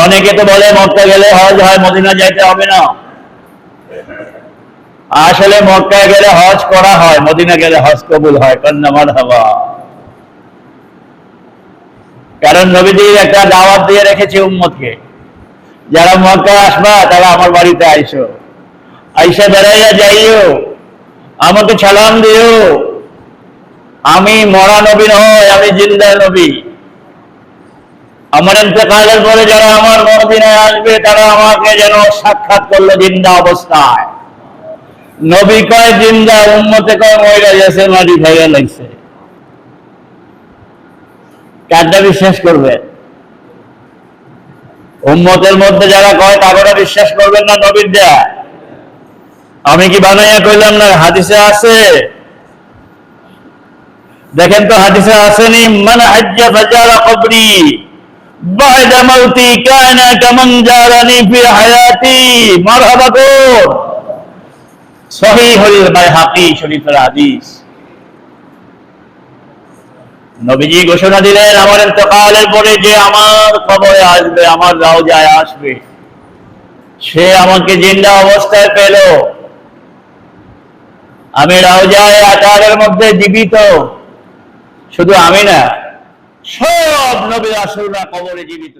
অনেকে তো বলে মক্কা গেলে হজ হয় মদিনা যাইতে হবে না। আসলে মক্কা গেলে হজ করা হয়, মদিনা গেলে হজ কবুল হয়, কন্যা মারহাবা কারণ নবীজি একটা দাওয়াত দিয়ে রেখেছে উম্মতকে। যারা মক্কা আসবা, তারা আমার বাড়িতে আইসো। আইসা বেড়াইয়া যাইও। আমাকে সালাম দিও। আমি মরা নবী নয়, আমি জিন্দা নবী। আমার ইন্তেকালের পরে যারা আমার মদিনায় আসবে, তারা আমাকে যেন সাক্ষাৎ করল জিন্দা অবস্থায়। নবী কয়, জিন্দা উম্মতে কয় মহিলা গেছে, মাটি ভাইয়া লাগছে কারটা বিশ্বাস করবে। উম্মতের মধ্যে যারা কয় তারা বিশ্বাস করবেন না নবীর দেয়া। আমি কি বানাইয়া কইলাম না? হাদিসে আছে। দেখেন তো, হাদিসে আসেনি মানে হাজ্জা ফাজারা কবরি। بعد موتي كان كمن جارني في حياتي مرحبا كون صحيح البيهقي শরীফের হাদিস নবীজি ঘোষণা দিলেন আমার ইন্তকালের পরে যে আমার কবরে আসবে আমার রওজায় আসবে সে আমাকে জিন্দা অবস্থায় পেল আমি রওজায় আকারের মধ্যে জীবিত শুধু আমি না সব নবী আসল না কবরে জীবিত।